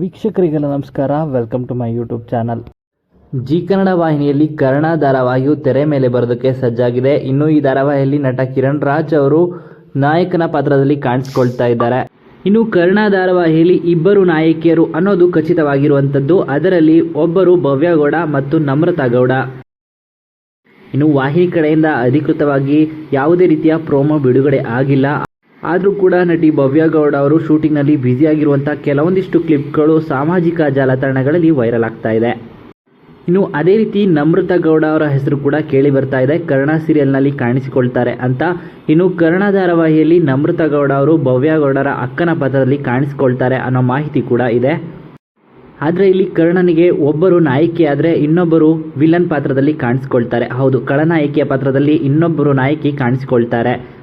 ವೀಕ್ಷಕರಿಗೆಲ್ಲ ನಮಸ್ಕಾರ. Welcome to my YouTube channel Zee Kannada ವಾಹಿನಿಯಲ್ಲಿ ಕರ್ಣ ಧಾರಾವಾಹಿಯು ತೆರೆ ಮೇಲೆ ಬರೋದಕ್ಕೆ ಸಜ್ಜಾಗಿದೆ. ಇನ್ನು ಈ ಧಾರಾವಾಹಿಯಲ್ಲಿ ನಟ ಕಿರಣ್ ರಾಜ್ ಅವರು ನಾಯಕನ ಪಾತ್ರದಲ್ಲಿ ಕಾಣಿಸ್ಕೊಳ್ತಾ ಇದ್ದಾರೆ. ಇನ್ನು ಕರ್ಣ ಧಾರಾವಾಹಿಯಲ್ಲಿ ಇಬ್ಬರು ನಾಯಕಿಯರು ಅನ್ನೋದು ಖಚಿತವಾಗಿರುವಂಥದ್ದು. ಅದರಲ್ಲಿ ಒಬ್ಬರು ಭವ್ಯಗೌಡ ಮತ್ತು ನಮ್ರತಾ ಗೌಡ. ಇನ್ನು ವಾಹಿನಿ ಕಡೆಯಿಂದ ಅಧಿಕೃತವಾಗಿ ಯಾವುದೇ ರೀತಿಯ ಪ್ರೋಮೋ ಬಿಡುಗಡೆ ಆಗಿಲ್ಲ. ಆದರೂ ಕೂಡ ನಟಿ ಭವ್ಯ ಗೌಡ ಅವರು ಶೂಟಿಂಗ್ನಲ್ಲಿ ಬ್ಯುಸಿಯಾಗಿರುವಂಥ ಕೆಲವೊಂದಿಷ್ಟು ಕ್ಲಿಪ್ಗಳು ಸಾಮಾಜಿಕ ಜಾಲತಾಣಗಳಲ್ಲಿ ವೈರಲ್ ಆಗ್ತಾ ಇದೆ. ಇನ್ನು ಅದೇ ರೀತಿ ನಮೃತ ಗೌಡ ಅವರ ಹೆಸರು ಕೂಡ ಕೇಳಿ ಬರ್ತಾ ಇದೆ. ಕರ್ಣ ಸೀರಿಯಲ್ನಲ್ಲಿ ಕಾಣಿಸಿಕೊಳ್ತಾರೆ ಅಂತ. ಇನ್ನು ಕರ್ಣ ಧಾರಾವಾಹಿಯಲ್ಲಿ ನಮೃತ ಗೌಡ ಅವರು ಭವ್ಯ ಗೌಡರ ಅಕ್ಕನ ಪಾತ್ರದಲ್ಲಿ ಕಾಣಿಸಿಕೊಳ್ತಾರೆ ಅನ್ನೋ ಮಾಹಿತಿ ಕೂಡ ಇದೆ. ಆದರೆ ಇಲ್ಲಿ ಕರ್ಣನಿಗೆ ಒಬ್ಬರು ನಾಯಕಿ ಆದರೆ ಇನ್ನೊಬ್ಬರು ವಿಲನ್ ಪಾತ್ರದಲ್ಲಿ ಕಾಣಿಸ್ಕೊಳ್ತಾರೆ. ಹೌದು ಖಳನಾಯಕಿಯ ಪಾತ್ರದಲ್ಲಿ ಇನ್ನೊಬ್ಬರು ನಾಯಕಿ ಕಾಣಿಸಿಕೊಳ್ತಾರೆ.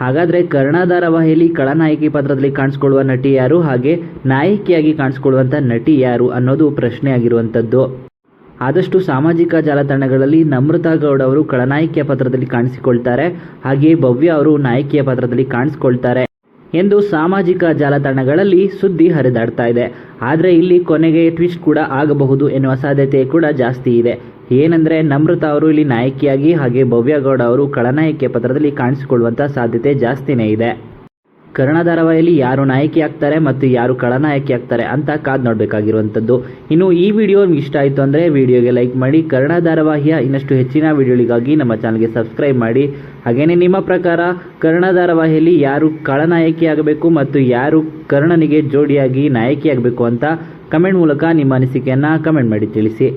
ಹಾಗಾದರೆ ಕರ್ಣ ಧಾರಾವಾಹಿಯಲ್ಲಿ ಕಳನಾಯಕಿ ಪಾತ್ರದಲ್ಲಿ ಕಾಣಿಸ್ಕೊಳ್ಳುವ ನಟಿ ಯಾರು ಹಾಗೆ ನಾಯಕಿಯಾಗಿ ಕಾಣಿಸ್ಕೊಳ್ಳುವಂಥ ನಟಿ ಯಾರು ಅನ್ನೋದು ಪ್ರಶ್ನೆ ಆಗಿರುವಂಥದ್ದು ಆದಷ್ಟು ಸಾಮಾಜಿಕ ಜಾಲತಾಣಗಳಲ್ಲಿ ನಮ್ರತಾ ಗೌಡ ಅವರು ಕಳನಾಯಕಿಯ ಪಾತ್ರದಲ್ಲಿ ಕಾಣಿಸಿಕೊಳ್ತಾರೆ ಹಾಗೆಯೇ ಭವ್ಯ ಅವರು ನಾಯಕಿಯ ಪಾತ್ರದಲ್ಲಿ ಕಾಣಿಸ್ಕೊಳ್ತಾರೆ ಎಂದು ಸಾಮಾಜಿಕ ಜಾಲತಾಣಗಳಲ್ಲಿ ಸುದ್ದಿ ಹರಿದಾಡ್ತಾ ಇದೆ. ಆದರೆ ಇಲ್ಲಿ ಕೊನೆಗೆ ಟ್ವಿಸ್ಟ್ ಕೂಡ ಆಗಬಹುದು ಎನ್ನುವ ಸಾಧ್ಯತೆ ಕೂಡ ಜಾಸ್ತಿ ಇದೆ. ಏನಂದರೆ ನಮ್ರತಾ ಅವರು ಇಲ್ಲಿ ನಾಯಕಿಯಾಗಿ ಹಾಗೆ ಭವ್ಯ ಗೌಡ ಅವರು ಖಳನಾಯಕಿಯ ಪತ್ರದಲ್ಲಿ ಕಾಣಿಸಿಕೊಳ್ಳುವಂಥ ಸಾಧ್ಯತೆ ಜಾಸ್ತಿನೇ ಇದೆ. ಕರ್ಣ ಧಾರಾವಾಹಿಯಲ್ಲಿ ಯಾರು ನಾಯಕಿ ಆಗ್ತಾರೆ ಮತ್ತು ಯಾರು ಖಳನಾಯಕಿ ಆಗ್ತಾರೆ ಅಂತ ಕಾದು ನೋಡಬೇಕಾಗಿರುವಂಥದ್ದು. ಇನ್ನು ಈ ವಿಡಿಯೋ ನಿಮ್ಗೆ ಇಷ್ಟ ಆಯಿತು ಅಂದರೆ ವಿಡಿಯೋಗೆ ಲೈಕ್ ಮಾಡಿ, ಕರ್ಣ ಧಾರಾವಾಹಿಯ ಇನ್ನಷ್ಟು ಹೆಚ್ಚಿನ ವಿಡಿಯೋಗಳಿಗಾಗಿ ನಮ್ಮ ಚಾನಲ್ಗೆ ಸಬ್ಸ್ಕ್ರೈಬ್ ಮಾಡಿ. ಹಾಗೆಯೇ ನಿಮ್ಮ ಪ್ರಕಾರ ಕರ್ಣ ಧಾರಾವಾಹಿಯಲ್ಲಿ ಯಾರು ಖಳನಾಯಕಿ ಆಗಬೇಕು ಮತ್ತು ಯಾರು ಕರ್ಣನಿಗೆ ಜೋಡಿಯಾಗಿ ನಾಯಕಿ ಆಗಬೇಕು ಅಂತ ಕಮೆಂಟ್ ಮೂಲಕ ನಿಮ್ಮ ಅನಿಸಿಕೆಯನ್ನು ಕಮೆಂಟ್ ಮಾಡಿ ತಿಳಿಸಿ.